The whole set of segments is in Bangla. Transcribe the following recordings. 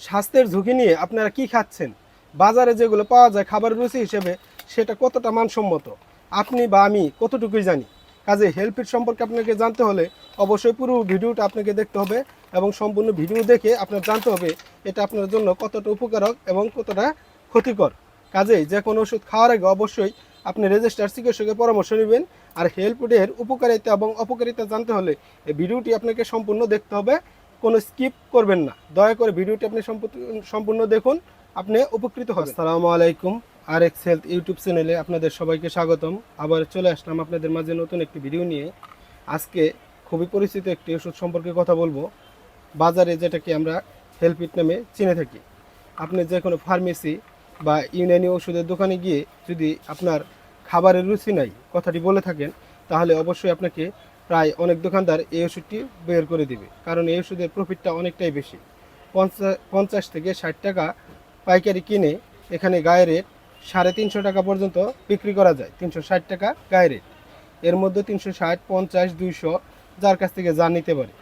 স্বাস্থ্যের ঝুঁকি নিয়ে আপনারা কি খাচ্ছেন? বাজারে যেগুলো পাওয়া যায় খাবারের রুচি হিসেবে সেটা কতটা মানসম্মত? আপনি বা আমি কতটুকুই জানি? কাজে হেলথ সম্পর্কে আপনাকে জানতে হলে অবশ্যই পুরো ভিডিওটা আপনাকে দেখতে হবে এবং সম্পূর্ণ ভিডিও দেখে আপনার জানতে হবে এটা আপনার জন্য কতটা উপকারক এবং কতটা ক্ষতিকর। কাজেই যে কোনো ওষুধ খাওয়ার আগে অবশ্যই আপনি রেজিস্টার চিকিৎসকের পরামর্শ নেবেন আর ফুডের উপকারিতা এবং অপকারিতা জানতে হলে এই ভিডিওটি আপনাকে সম্পূর্ণ দেখতে হবে। কোনো স্কিপ করবেন না। দয়া করে ভিডিওটি আপনি সম্পূর্ণ- দেখুন। আপনি উপকৃত হবেন। আসসালামু আলাইকুম আর এক্স হেলথ ইউটিউব চ্যানেলে আপনাদের সবাইকে স্বাগতম। আবার চলে আসলাম আপনাদের মাঝে নতুন একটি ভিডিও নিয়ে। আজকে খুবই পরিচিত একটি ওষুধ সম্পর্কে কথা বলব। বাজারে যেটাকে আমরা হেলপিট নামে চিনে থাকি। আপনি যে কোনো ফার্মেসি বা ইউনানি ওষুধের দোকানে গিয়ে যদি আপনার খাবারের রুচি নাই কথাটি বলে থাকেন, তাহলে অবশ্যই আপনাকে প্রায় অনেক দোকানদার এই ওষুধটি বের করে দিবে, কারণ এই ওষুধের প্রফিটটা অনেকটাই বেশি। পঞ্চাশ থেকে ষাট টাকা পাইকারি কিনে এখানে গায়ে রেট সাড়ে তিনশো টাকা পর্যন্ত বিক্রি করা যায়, তিনশো ষাট টাকা গায়ে রেট। এর মধ্যে তিনশো ষাট, পঞ্চাশ, দুইশো, যার কাছ থেকে যা নিতে পারে।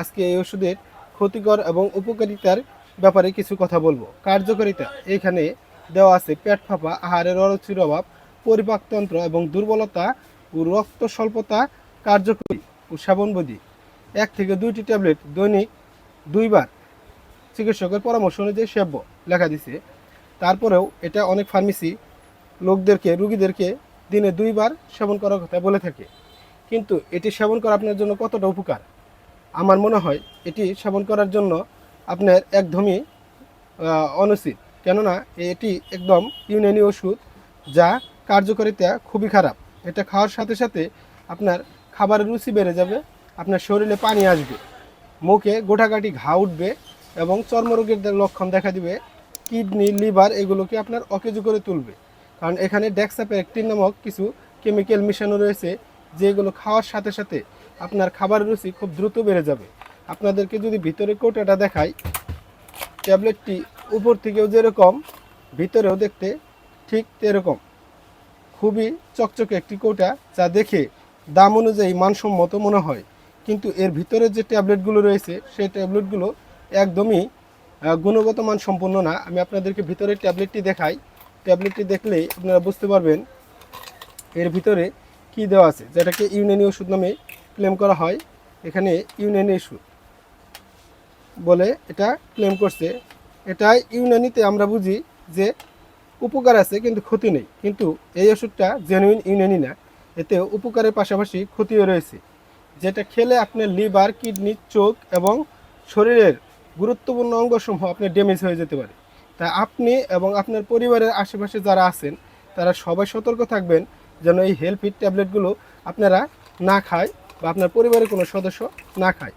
আজকে এই ওষুধের ক্ষতিকর এবং উপকারিতার ব্যাপারে কিছু কথা বলব। কার্যকারিতা এখানে দেওয়া আছে, পেট ফাঁপা, আহারের অরুচির অভাব, পরিপাকতন্ত্র এবং দুর্বলতা ও রক্ত স্বল্পতা কার্যকরী। ও সেবনবোধী এক থেকে দুইটি ট্যাবলেট দৈনিক দুইবার চিকিৎসকের পরামর্শ অনুযায়ী সেব্য, লেখা দিছে। তারপরেও এটা অনেক ফার্মেসি লোকদেরকে, রুগীদেরকে দিনে দুইবার সেবন করার কথা বলে থাকে। কিন্তু এটি সেবন করা আপনার জন্য কতটা উপকার? আমার মনে হয় এটি সেবন করার জন্য আপনার একদমই অনুচিত। কেননা এটি একদম ইউনানি ওষুধ যা কার্যকারিতা খুবই খারাপ। এটা খাওয়ার সাথে সাথে আপনার খাবারের রুচি বেড়ে যাবে, আপনার শরীরে পানি আসবে, মুখে গোটাকাটি ঘা উঠবে এবং চর্মরোগের লক্ষণ দেখা দিবে, কিডনি, লিভার এগুলোকে আপনার অকেজু করে তুলবে। কারণ এখানে ডেক্সাপেকটিন নামক কিছু কেমিক্যাল মিশানো রয়েছে, যেগুলো খাওয়ার সাথে সাথে আপনার খাবারের রুচি খুব দ্রুত বেড়ে যাবে। আপনাদেরকে যদি ভিতরে কোটাটা দেখাই, ট্যাবলেটটি উপর থেকেও যেরকম, ভিতরেও দেখতে ঠিক এরকম খুবই চকচকে একটি কৌটা যা দেখে দাম অনুযায়ী মানসম্মত মনে হয়। কিন্তু এর ভিতরে যে ট্যাবলেটগুলো রয়েছে, সেই ট্যাবলেটগুলো একদমই গুণগত মান সম্পন্ন না। আমি আপনাদেরকে ভিতরে ট্যাবলেটটি দেখাই। ট্যাবলেটটি দেখলেই আপনারা বুঝতে পারবেন এর ভিতরে কি দেওয়া আছে। যেটাকে ইউনানি ওষুধ নামে ক্লেম করা হয়। এখানে ইউনানি ওষুধ বলে এটা ক্লেম করছে। এটা ইউনানিতে আমরা বুঝি যে উপকার আছে, কিন্তু ক্ষতি নেই। কিন্তু এই ওষুধটা জেনুইন ইউনানি না। এতে উপকারের পাশাপাশি ক্ষতিও রয়েছে, যেটা খেলে আপনার লিভার, কিডনি, চোখ এবং শরীরের গুরুত্বপূর্ণ অঙ্গসমূহ আপনার ড্যামেজ হয়ে যেতে পারে। তাই আপনি এবং আপনার পরিবারের আশেপাশে যারা আছেন, তারা সবাই সতর্ক থাকবেন যেন এই হেলথ ফিট ট্যাবলেটগুলো আপনারা না খায় বা আপনার পরিবারের কোনো সদস্য না খায়।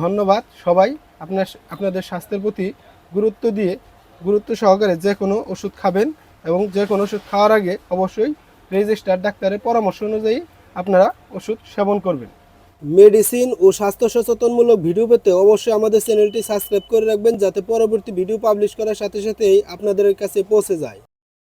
ধন্যবাদ সবাই আপনার, আপনাদের স্বাস্থ্যের প্রতি গুরুত্ব দিয়ে, গুরুত্ব সহকারে যে কোনো ওষুধ খাবেন এবং যে কোনো ওষুধ খাওয়ার আগে অবশ্যই রেজিস্টার ডাক্তারের পরামর্শ অনুযায়ী আপনারা ওষুধ সেবন করবেন। মেডিসিন ও স্বাস্থ্য সচেতনমূলক ভিডিও পেতে অবশ্যই আমাদের চ্যানেলটি সাবস্ক্রাইব করে রাখবেন, যাতে পরবর্তী ভিডিও পাবলিশ করার সাথে সাথেই আপনাদের কাছে পৌঁছে যায়।